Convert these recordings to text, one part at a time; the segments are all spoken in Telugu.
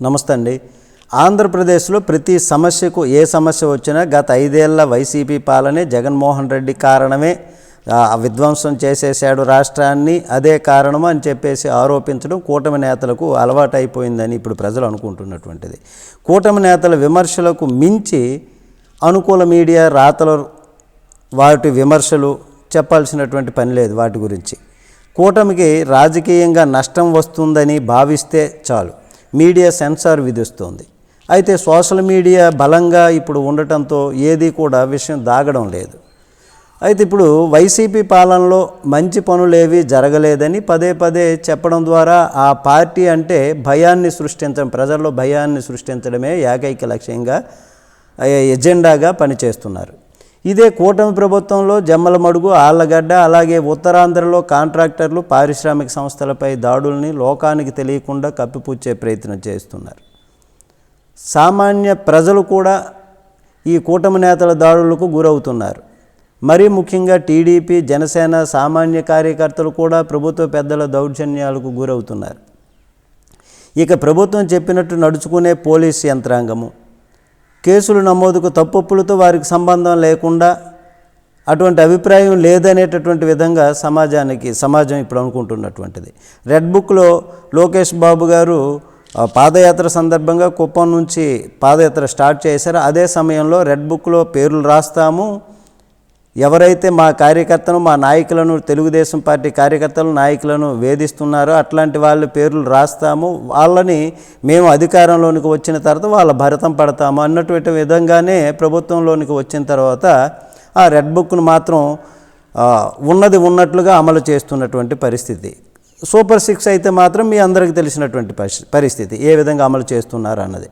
నమస్తే అండి. ఆంధ్రప్రదేశ్లో ప్రతి సమస్యకు ఏ సమస్య వచ్చినా గత ఐదేళ్ళ వైసీపీ పాలనే జగన్మోహన్ రెడ్డి కారణమే విధ్వంసం చేసేసాడు రాష్ట్రాన్ని అదే కారణము అని చెప్పేసి ఆరోపించడం కూటమి నేతలకు అలవాటైపోయిందని ఇప్పుడు ప్రజలు అనుకుంటున్నటువంటిది. కూటమి నేతల విమర్శలకు మించి అనుకూల మీడియా రాతలు వాటి విమర్శలు చెప్పాల్సినటువంటి పని లేదు వాటి గురించి. కూటమికి రాజకీయంగా నష్టం వస్తుందని భావిస్తే చాలు. మీడియా సెన్సార్ విధిస్తోంది. అయితే సోషల్ మీడియా బలంగా ఇప్పుడు ఉండటంతో ఏది కూడా విషయం దాగడం లేదు. అయితే ఇప్పుడు వైసీపీ పాలనలో మంచి పనులేవి జరగలేదని పదే పదే చెప్పడం ద్వారా ఆ పార్టీ అంటే భయాన్ని సృష్టించడం ప్రజల్లో భయాన్ని సృష్టించడమే ఏకైక లక్ష్యంగా ఎజెండాగా పనిచేస్తున్నారు. ఇదే కూటమి ప్రభుత్వంలో జమ్మల మడుగు ఆళ్ళగడ్డ అలాగే ఉత్తరాంధ్రలో కాంట్రాక్టర్లు పారిశ్రామిక సంస్థలపై దాడుల్ని లోకానికి తెలియకుండా కప్పిపుచ్చే ప్రయత్నం చేస్తున్నారు. సామాన్య ప్రజలు కూడా ఈ కూటమి నేతల దాడులకు గురవుతున్నారు. మరీ ముఖ్యంగా టీడీపీ జనసేన సామాన్య కార్యకర్తలు కూడా ప్రభుత్వ పెద్దల దౌర్జన్యాలకు గురవుతున్నారు. ఇక ప్రభుత్వం చెప్పినట్టు నడుచుకునే పోలీస్ యంత్రాంగము కేసులు నమోదుకు తప్పొప్పులతో వారికి సంబంధం లేకుండా అటువంటి అభిప్రాయం లేదనేటటువంటి విధంగా సమాజానికి సమాజం ఇప్పుడు అనుకుంటున్నటువంటిది. రెడ్ బుక్లో లోకేష్ బాబు గారు పాదయాత్ర సందర్భంగా కుప్పం నుంచి పాదయాత్ర స్టార్ట్ చేశారు. అదే సమయంలో రెడ్ బుక్లో పేర్లు రాస్తాము. ఎవరైతే మా కార్యకర్తను మా నాయకులను తెలుగుదేశం పార్టీ కార్యకర్తలు నాయకులను వేధిస్తున్నారో అట్లాంటి వాళ్ళ పేర్లు రాస్తాము. వాళ్ళని మేము అధికారంలోనికి వచ్చిన తర్వాత వాళ్ళ భరతం పడతాము అన్నటువంటి విధంగానే ప్రభుత్వంలోనికి వచ్చిన తర్వాత ఆ రెడ్ బుక్ను మాత్రం ఉన్నది ఉన్నట్లుగా అమలు చేస్తున్నటువంటి పరిస్థితి. సూపర్ సిక్స్ అయితే మాత్రం మీ అందరికీ తెలిసినటువంటి పరిస్థి- పరిస్థితి ఏ విధంగా అమలు చేస్తున్నారు అన్నది.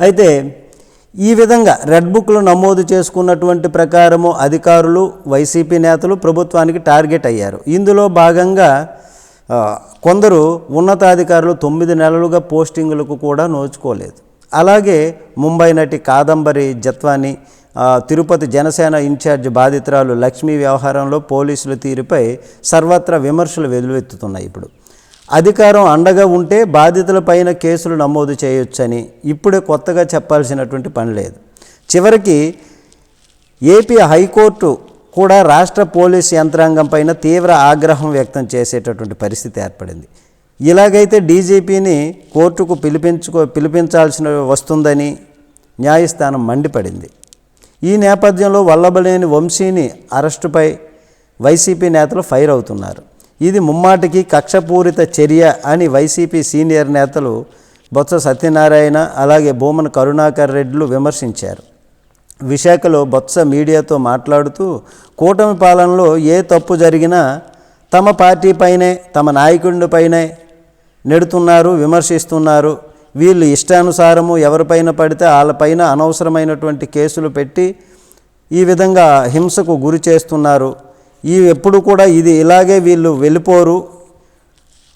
అయితే ఈ విధంగా రెడ్ బుక్లో నమోదు చేసుకున్నటువంటి ప్రకారము అధికారులు వైసీపీ నేతలు ప్రభుత్వానికి టార్గెట్ అయ్యారు. ఇందులో భాగంగా కొందరు ఉన్నతాధికారులు తొమ్మిది నెలలుగా పోస్టింగులకు కూడా నోచుకోలేదు. అలాగే ముంబై నటి కాదంబరి జత్వాని తిరుపతి జనసేన ఇన్ఛార్జ్ బాధితురాలు లక్ష్మీ వ్యవహారంలో పోలీసుల తీరుపై సర్వత్రా విమర్శలు వెలువెత్తుతున్నాయి ఇప్పుడు. అధికారం అండగా ఉంటే బాధితులపైన కేసులు నమోదు చేయొచ్చని ఇప్పుడే కొత్తగా చెప్పాల్సినటువంటి పని లేదు. చివరికి ఏపీ హైకోర్టు కూడా రాష్ట్ర పోలీస్ యంత్రాంగం పైన తీవ్ర ఆగ్రహం వ్యక్తం చేసేటటువంటి పరిస్థితి ఏర్పడింది. ఇలాగైతే డీజీపీని కోర్టుకు పిలిపించుకో పిలిపించాల్సిన వస్తుందని న్యాయస్థానం మండిపడింది. ఈ నేపథ్యంలో వల్లభలేని వంశీని అరెస్టుపై వైసీపీ నేతలు ఫైర్ అవుతున్నారు. ఇది ముమ్మాటికి కక్షపూరిత చర్య అని వైసీపీ సీనియర్ నేతలు బొత్స సత్యనారాయణ అలాగే భూమన కరుణాకర్ రెడ్డిలు విమర్శించారు. విశాఖలో బొత్స మీడియాతో మాట్లాడుతూ కూటమి పాలనలో ఏ తప్పు జరిగినా తమ పార్టీపైనే తమ నాయకుడిపైనే నెడుతున్నారు విమర్శిస్తున్నారు. వీళ్ళు ఇష్టానుసారము ఎవరిపైన పడితే వాళ్ళపైన అనవసరమైనటువంటి కేసులు పెట్టి ఈ విధంగా హింసకు గురి చేస్తున్నారు. ఈ ఎప్పుడు కూడా ఇది ఇలాగే వీళ్ళు వెళ్ళిపోరు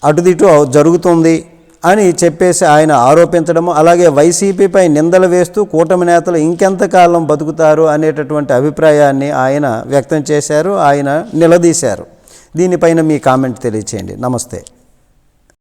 అటుదిటు జరుగుతుంది అని చెప్పేసి ఆయన ఆరోపించడము. అలాగే వైసీపీపై నిందలు వేస్తూ కూటమి నేతలు ఇంకెంతకాలం బతుకుతారు అనేటటువంటి అభిప్రాయాన్ని ఆయన వ్యక్తం చేశారు ఆయన నిలదీశారు. దీనిపైన మీ కామెంట్ తెలియచేయండి. నమస్తే.